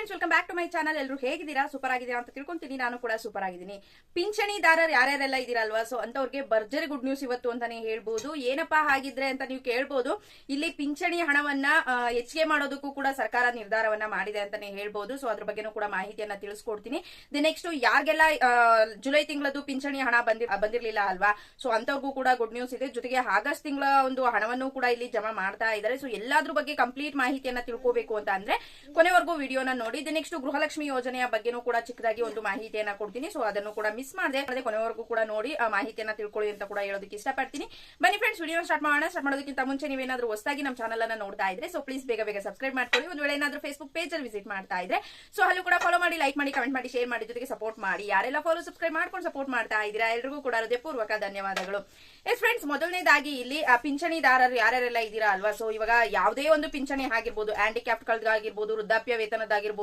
Friends welcome back to my channel ಎಲ್ಲರೂ ಹೇಗಿದ್ದೀರಾ? Super ಆಗಿದ್ದೀರಾ ಅಂತ ತಿಳ್ಕೊಂತೀನಿ. ನಾನು ಕೂಡ ಸೂಪರ್ ಆಗಿದ್ದೀನಿ. ಪಿಂಚಣಿದಾರರು ಯಾರ್ಯಾರೆಲ್ಲ ಇದ್ದೀರಲ್ವಾ? ಸೊ ಅಂತವ್ರಿಗೆ ಭರ್ಜರಿ ಗುಡ್ ನ್ಯೂಸ್ ಇವತ್ತು ಅಂತಾನೆ ಹೇಳ್ಬೋದು. ಏನಪ್ಪಾ ಹಾಗಿದ್ರೆ ಅಂತ ನೀವು ಕೇಳ್ಬೋದು. ಇಲ್ಲಿ ಪಿಂಚಣಿ ಹಣವನ್ನ ಹೆಚ್ಚಿಗೆ ಮಾಡೋದಕ್ಕೂ ಕೂಡ ಸರ್ಕಾರ ನಿರ್ಧಾರವನ್ನ ಮಾಡಿದೆ ಅಂತಾನೆ ಹೇಳ್ಬೋದು. ಸೊ ಅದ್ರ ಬಗ್ಗೆನೂ ಕೂಡ ಮಾಹಿತಿಯನ್ನ ತಿಳಿಸ್ಕೊಡ್ತೀನಿ. ದಿ ನೆಕ್ಸ್ಟ್ ಯಾರಿಗೆಲ್ಲ ಜುಲೈ ತಿಂಗಳದ್ದು ಪಿಂಚಣಿ ಹಣ ಬಂದಿ, ಬಂದಿರಲಿಲ್ಲ ಅಲ್ವಾ? ಸೊ ಅಂತವ್ರಿಗೂ ಕೂಡ ಗುಡ್ ನ್ಯೂಸ್ ಇದೆ. ಜೊತೆಗೆ ಆಗಸ್ಟ್ ತಿಂಗಳ ಒಂದು ಹಣವನ್ನು ಕೂಡ ಇಲ್ಲಿ ಜಮಾ ಮಾಡ್ತಾ ಇದ್ದಾರೆ. ಸೊ ಎಲ್ಲಾದ್ರ ಬಗ್ಗೆ ಕಂಪ್ಲೀಟ್ ಮಾಹಿತಿಯನ್ನ ತಿಳ್ಕೋಬೇಕು ಅಂತ ಅಂದ್ರೆ ಕೊನೆವರೆಗೂ ವಿಡಿಯೋನ ನೋಡಿ. ದಿ ನೆಕ್ಸ್ಟ್ ಗೃಹಲಕ್ಷ್ಮಿ ಯೋಜನೆಯ ಬಗ್ಗೆನೂ ಕೂಡ ಚಿಕ್ಕದಾಗಿ ಒಂದು ಮಾಹಿತಿಯನ್ನ ಕೊಡ್ತೀನಿ. ಸೊ ಅದನ್ನು ಕೂಡ ಮಿಸ್ ಮಾಡದೆ. ಕೊನೆವರೆಗೂ ಕೂಡ ನೋಡಿ, ಆ ಮಾಹಿತಿಯನ್ನ ತಿಳ್ಕೊಳ್ಳಿ ಅಂತ ಕೂಡ ಹೇಳೋದಕ್ಕೆ ಇಷ್ಟಪಡ್ತೀನಿ. ಬನ್ನಿ ಫ್ರೆಂಡ್ಸ್ ವಿಡಿಯೋ ಸ್ಟಾರ್ಟ್ ಮಾಡೋಣ. ಸ್ಟಾರ್ಟ್ ಮಾಡೋದಕ್ಕಿಂತ ಮುಂಚೆ ನೀವೇನಾದ್ರೂ ಹೊಸದಾಗಿ ನಮ್ಮ ಚಾನಲ್ ಅನ್ನ ನೋಡ್ತಾ ಇದ್ರೆ ಸೊ ಪ್ಲೀಸ್ ಬೇಗ ಬೇಗ ಸಬ್ಸ್ಕ್ರೈಬ್ ಮಾಡ್ಕೊಳ್ಳಿ. ಒಂದು ವೇಳೆ ಏನಾದ್ರೂ ಫೇಸ್ಬುಕ್ ಪೇಜ್ ಅಲ್ಲಿ ವಿಸಿಟ್ ಮಾಡ್ತಾ ಇದ್ರೆ ಸೊ ಅಲ್ಲೂ ಕೂಡ ಫಾಲೋ ಮಾಡಿ ಲೈಕ್ ಮಾಡಿ ಕಮೆಂಟ್ ಮಾಡಿ ಶೇರ್ ಮಾಡಿ ಜೊತೆಗೆ ಸಪೋರ್ಟ್ ಮಾಡಿ. ಯಾರೆಲ್ಲ ಫಾಲೋ ಸಬ್ಸ್ಕ್ರೈಬ್ ಮಾಡ್ಕೊಂಡು ಸಪೋರ್ಟ್ ಮಾಡ್ತಾ ಇದ್ದೀರಾ, ಎಲ್ರಿಗೂ ಕೂಡ ಹೃದಯಪೂರ್ವಕ ಧನ್ಯವಾದಗಳು. ಎಸ್ ಫ್ರೆಂಡ್ಸ್ ಮೊದಲನೇದಾಗಿ ಇಲ್ಲಿ ಪಿಂಚಣಿದಾರರು ಯಾರ್ಯಾರೆಲ್ಲ ಇದ್ದೀರಾ ಅಲ್ವಾ? ಸೊ ಇವಾಗ ಯಾವುದೇ ಒಂದು ಪಿಂಚಣಿ ಆಗಿರ್ಬೋದು ಹ್ಯಾಂಡಿಕ್ಯಾಪ್ಟ್ ಗಳಾಗಿರ್ಬೋದು ವೃದ್ಧಾಪ್ಯ ವೇತನದಾಗಿರ್ಬೋದು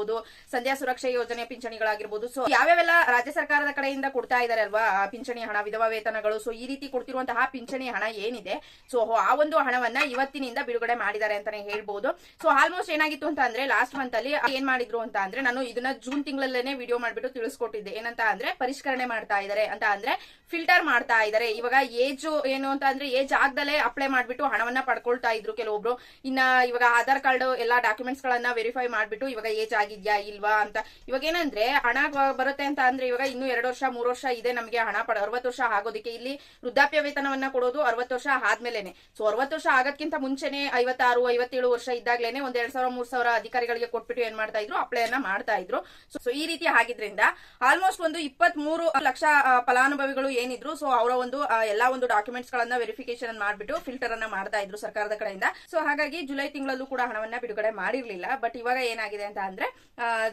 ಸಂಧ್ಯಾ ಸುರಕ್ಷಾ ಯೋಜನೆ ಪಿಂಚಣಿಗಳಾಗಿರ್ಬೋದು. ಸೊ ಯಾವ್ಯಾವೆಲ್ಲ ರಾಜ್ಯ ಸರ್ಕಾರದ ಕಡೆಯಿಂದ ಕೊಡ್ತಾ ಇದಾರೆ ಅಲ್ವಾ ಪಿಂಚಣಿ ಹಣ, ವಿಧವಾ ವೇತನಗಳು? ಸೊ ಈ ರೀತಿ ಕೊಡ್ತಿರುವಂತಹ ಪಿಂಚಣಿ ಹಣ ಏನಿದೆ? ಸೊ ಆ ಒಂದು ಹಣವನ್ನ ಇವತ್ತಿನಿಂದ ಬಿಡುಗಡೆ ಮಾಡಿದ್ದಾರೆ ಅಂತಾನೆ ಹೇಳ್ಬೋದು. ಸೊ ಆಲ್ಮೋಸ್ಟ್ ಏನಾಗಿತ್ತು ಅಂತ ಅಂದ್ರೆ ಲಾಸ್ಟ್ ಮಂತ್ ಅಲ್ಲಿ ಏನ್ ಮಾಡಿದ್ರು ಅಂತ ಅಂದ್ರೆ, ನಾನು ಇದನ್ನ ಜೂನ್ ತಿಂಗಳಲ್ಲೇನೆ ವಿಡಿಯೋ ಮಾಡ್ಬಿಟ್ಟು ತಿಳಿಸ್ಕೊಟ್ಟಿದ್ದೆ. ಏನಂತ ಅಂದ್ರೆ, ಪರಿಷ್ಕರಣೆ ಮಾಡ್ತಾ ಇದಾರೆ ಅಂತ ಅಂದ್ರೆ ಫಿಲ್ಟರ್ ಮಾಡ್ತಾ ಇದಾರೆ. ಇವಾಗ ಏಜ್ ಏನು ಅಂತ ಅಂದ್ರೆ ಏಜ್ ಆಗ್ದಲೇ ಅಪ್ಲೈ ಮಾಡ್ಬಿಟ್ಟು ಹಣವನ್ನ ಪಡ್ಕೊಳ್ತಾ ಇದ್ರು ಕೆಲವೊಬ್ರು. ಇನ್ನ ಇವಾಗ ಆಧಾರ್ ಕಾರ್ಡ್ ಎಲ್ಲಾ ಡಾಕ್ಯುಮೆಂಟ್ಸ್ ಗಳನ್ನ ವೆರಿಫೈ ಮಾಡ್ಬಿಟ್ಟು ಇವಾಗ ಏಜ್ ಆಗಿದ್ಯಾ ಇಲ್ವಾ ಅಂತ. ಇವಾಗ ಏನಂದ್ರೆ ಹಣ ಬರುತ್ತೆ ಅಂತ ಅಂದ್ರೆ ಇವಾಗ ಇನ್ನು ಎರಡು ವರ್ಷ, ಮೂರು ವರ್ಷ ಇದೆ ನಮಗೆ ಹಣ ಪಡ ಅರವತ್ತು ವರ್ಷ ಆಗೋದಕ್ಕೆ ಇಲ್ಲಿ ವೃದ್ಧಾಪ್ಯ ವೇತನವನ್ನ ಕೊಡೋದು ಅರವತ್ತು ವರ್ಷ ಆದ್ಮೇಲೆನೆ. ಸೊ ಅರವತ್ತು ವರ್ಷ ಆಗೋದ್ಕಿಂತ ಮುಂಚೆನೆ ಐವತ್ತಾರು, ಐವತ್ತೇಳು ವರ್ಷ ಇದ್ದಾಗ್ಲೇನೆ ಒಂದ್ ಎರಡ್ ಸಾವಿರ, ಮೂರ್ ಸಾವಿರ ಅಧಿಕಾರಿಗಳಿಗೆ ಕೊಟ್ಬಿಟ್ಟು ಏನ್ ಮಾಡ್ತಾ ಇದ್ರು? ಅಪ್ಲೈ ಅನ್ನ ಮಾಡ್ತಾ ಇದ್ರು. ಸೊ ಈ ರೀತಿ ಆಗಿದ್ರಿಂದ ಆಲ್ಮೋಸ್ಟ್ ಒಂದು ಇಪ್ಪತ್ತ್ ಮೂರು ಲಕ್ಷ ಫಲಾನುಭವಿಗಳು ಏನಿದ್ರು ಸೊ ಅವರ ಒಂದು ಎಲ್ಲಾ ಒಂದು ಡಾಕ್ಯುಮೆಂಟ್ಸ್ ಗಳನ್ನ ವೆರಿಫಿಕೇಶನ್ ಮಾಡ್ಬಿಟ್ಟು ಫಿಲ್ಟರ್ ಅನ್ನ ಮಾಡ್ತಾ ಇದ್ರು ಸರ್ಕಾರದ ಕಡೆಯಿಂದ. ಸೊ ಹಾಗಾಗಿ ಜುಲೈ ತಿಂಗಳಲ್ಲೂ ಕೂಡ ಹಣವನ್ನ ಬಿಡುಗಡೆ ಮಾಡಿರ್ಲಿಲ್ಲ. ಬಟ್ ಇವಾಗ ಏನಾಗಿದೆ ಅಂತ ಅಂದ್ರೆ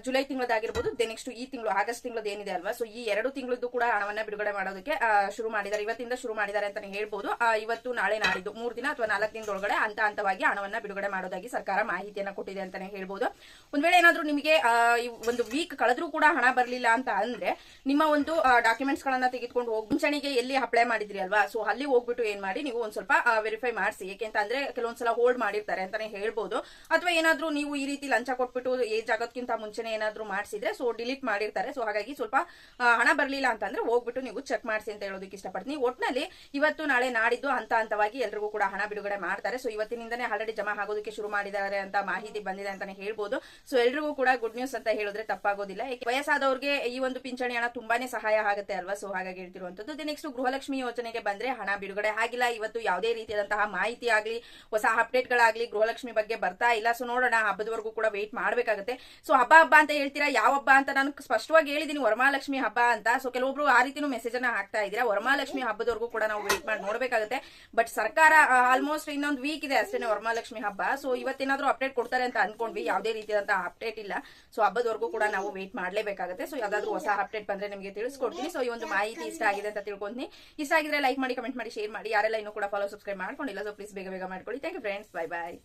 ಜುಲೈ ತಿಂಗಳದಾಗಿರ್ಬೋದು ನೆಕ್ಸ್ಟ್ ಈ ತಿಂಗಳು, ಆಗಸ್ಟ್ ತಿಂಗಳದ್ದು ಏನಿದೆ ಅಲ್ವಾ? ಸೊ ಈ ಎರಡು ತಿಂಗಳದ್ದು ಕೂಡ ಹಣವನ್ನ ಬಿಡುಗಡೆ ಮಾಡೋದಕ್ಕೆ ಶುರು ಮಾಡಿದ್ದಾರೆ. ಇವತ್ತಿಂದ ಶುರು ಮಾಡಿದ್ದಾರೆ ಅಂತಾನೆ ಹೇಳ್ಬೋದು. ಇವತ್ತು ನಾಳೆ ನಾಡಿದ್ದು, ಮೂರು ದಿನ ಅಥವಾ ನಾಲ್ಕು ದಿನದೊಳಗಡೆ ಹಂತ ಹಂತವಾಗಿ ಹಣವನ್ನ ಬಿಡುಗಡೆ ಮಾಡೋದಾಗಿ ಸರ್ಕಾರ ಮಾಹಿತಿಯನ್ನ ಕೊಟ್ಟಿದೆ ಅಂತಾನೆ ಹೇಳ್ಬೋದು. ಒಂದ್ ವೇಳೆ ಏನಾದ್ರೂ ನಿಮಗೆ ಒಂದು ವೀಕ್ ಕಳೆದ್ರೂ ಕೂಡ ಹಣ ಬರಲಿಲ್ಲ ಅಂತ ಅಂದ್ರೆ, ನಿಮ್ಮ ಒಂದು ಡಾಕ್ಯುಮೆಂಟ್ಸ್ ಗಳನ್ನ ತೆಗೆದುಕೊಂಡು ಹೋಗಿ, ಮುಂಚಣಿಗೆ ಎಲ್ಲಿ ಅಪ್ಲೈ ಮಾಡಿದ್ರಿ ಅಲ್ವಾ? ಸೊ ಅಲ್ಲಿ ಹೋಗ್ಬಿಟ್ಟು ಏನ್ ಮಾಡಿ, ನೀವು ಒಂದ್ ಸ್ವಲ್ಪ ವೆರಿಫೈ ಮಾಡಿಸಿ. ಯಾಕೆಂತ ಅಂದ್ರೆ, ಕೆಲವೊಂದ್ಸಲ ಹೋಲ್ಡ್ ಮಾಡಿರ್ತಾರೆ ಅಂತಾನೆ ಹೇಳ್ಬೋದು. ಅಥವಾ ಏನಾದ್ರೂ ನೀವು ಈ ರೀತಿ ಲಂಚ ಕೊಟ್ಬಿಟ್ಟು, ಏಜ್ ಆಗೋದ್ಕಿಂತ ಮುಂಚೆನೆ ಏನಾದರೂ ಮಾಡಿಸಿದ್ರೆ ಸೊ ಡಿಲೀಟ್ ಮಾಡಿರ್ತಾರೆ. ಸೊ ಹಾಗಾಗಿ ಸ್ವಲ್ಪ ಹಣ ಬರಲಿಲ್ಲ ಅಂತಂದ್ರೆ ಹೋಗ್ಬಿಟ್ಟು ನೀವು ಚೆಕ್ ಮಾಡಿಸಿ ಅಂತ ಹೇಳೋದಕ್ಕೆ ಇಷ್ಟಪಡ್ತೀನಿ. ಒಟ್ಟಿನಲ್ಲಿ ಇವತ್ತು ನಾಳೆ ನಾಡಿದ್ದು ಹಂತ ಹಂತವಾಗಿ ಎಲ್ರಿಗೂ ಕೂಡ ಹಣ ಬಿಡುಗಡೆ ಮಾಡ್ತಾರೆ. ಸೊ ಇವತ್ತಿನಿಂದನೇ ಆಲ್ರೆಡಿ ಜಮಾ ಆಗೋದಕ್ಕೆ ಶುರು ಮಾಡಿದ್ದಾರೆ ಅಂತ ಮಾಹಿತಿ ಬಂದಿದೆ ಅಂತಾನೆ ಹೇಳ್ಬೋದು. ಸೊ ಎಲ್ರಿಗೂ ಕೂಡ ಗುಡ್ ನ್ಯೂಸ್ ಅಂತ ಹೇಳಿದ್ರೆ ತಪ್ಪಾಗೋದಿಲ್ಲ. ವಯಸ್ಸಾದವ್ರಿಗೆ ಈ ಒಂದು ಪಿಂಚಣಿ ಹಣ ತುಂಬಾನೇ ಸಹಾಯ ಆಗುತ್ತೆ ಅಲ್ವಾ? ಸೊ ಹಾಗಾಗಿ ಹೇಳ್ತಿರುವಂತದ್ದು ನೆಕ್ಸ್ಟ್ ಗೃಹಲಕ್ಷ್ಮಿ ಯೋಜನೆಗೆ ಬಂದ್ರೆ ಹಣ ಬಿಡುಗಡೆ ಆಗಿಲ್ಲ. ಇವತ್ತು ಯಾವುದೇ ರೀತಿಯಾದಂತಹ ಮಾಹಿತಿ ಆಗ್ಲಿ, ಹೊಸ ಅಪ್ಡೇಟ್ ಗಳಾಗ್ಲಿ ಗೃಹಲಕ್ಷ್ಮಿ ಬಗ್ಗೆ ಬರ್ತಾ ಇಲ್ಲ. ಸೊ ನೋಡೋಣ, ಹಬ್ಬದವರೆಗೂ ಕೂಡ ವೇಟ್ ಮಾಡ್ಬೇಕಾಗುತ್ತೆ. ಸೊ ಹಬ್ಬ ಹಬ್ಬ ಅಂತ ಹೇಳ್ತೀರಾ? ಯಾವ ಹಬ್ಬ ಅಂತ ನಾನು ಸ್ಪಷ್ಟವಾಗಿ ಹೇಳಿದೀನಿ. ವರಮಹಾಲಕ್ಷ್ಮಿ ಹಬ್ಬ ಅಂತ. ಸೊ ಕೆಲವೊಬ್ರು ಆ ರೀತಿನೂ ಮೆಸೇಜ್ ಅನ್ನ ಹಾಕ್ತಾ ಇದ್ದೀರಾ? ವರಮಹಾಲಕ್ಷ್ಮಿ ಹಬ್ಬದವರೆಗೂ ಕೂಡ ನಾವು ವೇಟ್ ಮಾಡಿ ನೋಡ್ಬೇಕಾಗುತ್ತೆ. ಬಟ್ ಸರ್ಕಾರ ಆಲ್ಮೋಸ್ಟ್ ಇನ್ನೊಂದು ವೀಕ್ ಇದೆ ಅಷ್ಟೇ ವರಮಹಾಲಕ್ಷ್ಮಿ ಹಬ್ಬ. ಸೊ ಇವತ್ತೇನಾದ್ರೂ ಅಪ್ಡೇಟ್ ಕೊಡ್ತಾರೆ ಅಂತ ಅನ್ಕೊಂಡ್ವಿ. ಯಾವುದೇ ರೀತಿಯಾದಂತಹ ಅಪ್ಡೇಟ್ ಇಲ್ಲ. ಸೊ ಹಬ್ಬದವರೆಗೂ ಕೂಡ ನಾವು ವೇಟ್ ಮಾಡಲೇಬೇಕಾಗುತ್ತೆ. ಸೊ ಯಾವ್ದಾದ್ರು ಹೊಸ ಅಪ್ಡೇಟ್ ಬಂದ್ರೆ ನಿಮಗೆ ತಿಳಿಸ್ಕೊಡ್ತೀನಿ. ಸೊ ಈ ಒಂದು ಮಾಹಿತಿ ಇಷ್ಟ ಆಗಿದೆ ಅಂತ ತಿಳ್ಕೊಂತೀನಿ. ಇಷ್ಟ ಆಗಿದ್ರೆ ಲೈಕ್ ಮಾಡಿ ಕಮೆಂಟ್ ಮಾಡಿ ಶೇರ್ ಮಾಡಿ. ಯಾರೆಲ್ಲ ಇನ್ನೂ ಕೂಡ ಫಾಲೋ ಸಬ್ಸ್ಕ್ರೈಬ್ ಮಾಡ್ಕೊಂಡಿಲ್ಲ ಸೊ ಪ್ಲೀಸ್ ಬೇಗ ಬೇಗ ಮಾಡ್ಕೊಳ್ಳಿ. Thank you friends bye bye